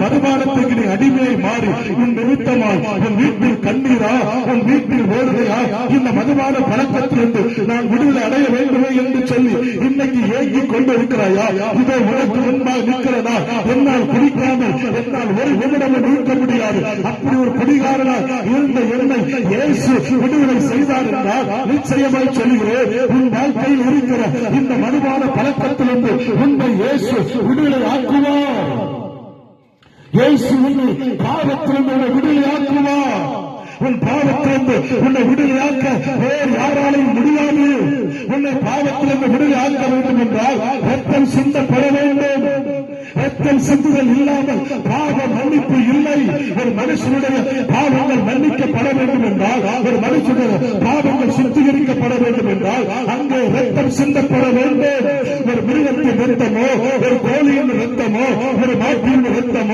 வருமானத்துக்கு நீ அடிமையை மாறி உன் நிமித்தமாய் உன் வீட்டில் கண்ணீரா உன் வீட்டில் ஓடுகையா இந்த மதுபான பழக்கத்திலிருந்து நான் விடுதலை அடைய வேண்டுமே என்று சொல்லி இன்னைக்கு ஏங்கி கொண்டு இருக்கிறாயா இதை உனக்கு முன்பாக நிற்கிறதா? என்னால் குடிக்காமல் என்னால் ஒரு நிமிடமும் இருக்க முடியாது. அப்படி ஒரு குடிகாரனால் இருந்த என்னை இயேசு விடுதலை செய்தார் என்றால் நிச்சயமாய் சொல்கிறேன் உன் வாழ்க்கையில் இருக்கிற இந்த மதுபான பழக்கத்திலிருந்து உன்னை இயேசு விடுதலை ஆக்கும் இயேசு பாவத்திலிருந்து விடுதலையாக்குமா? உன் பாவத்திலிருந்து உன்னை விடுதலையாக்க வேறு யாராலையும் முடியாது. உன்னை பாவத்திலிருந்து விடுதலையாக்க வேண்டும் என்றால் ரத்தம் சிந்தப்பட வேண்டும். ரத்தம் சிந்துதல் இல்லாமல் பாவ மன்னிப்பு இல்லை. ஒரு மனுஷனுடைய பாவங்கள் மன்னிக்கப்பட வேண்டும் என்றால் ஒரு மனுஷனுடைய பாவங்கள் சுத்திகரிக்கப்பட வேண்டும் என்றால் அங்கே ரத்தம் சிந்தப்பட வேண்டும். ஒரு மிருகத்தின் ரத்தமோ ஒரு கோழியின் ரத்தமோ ஒரு மாட்டின் ரத்தமோ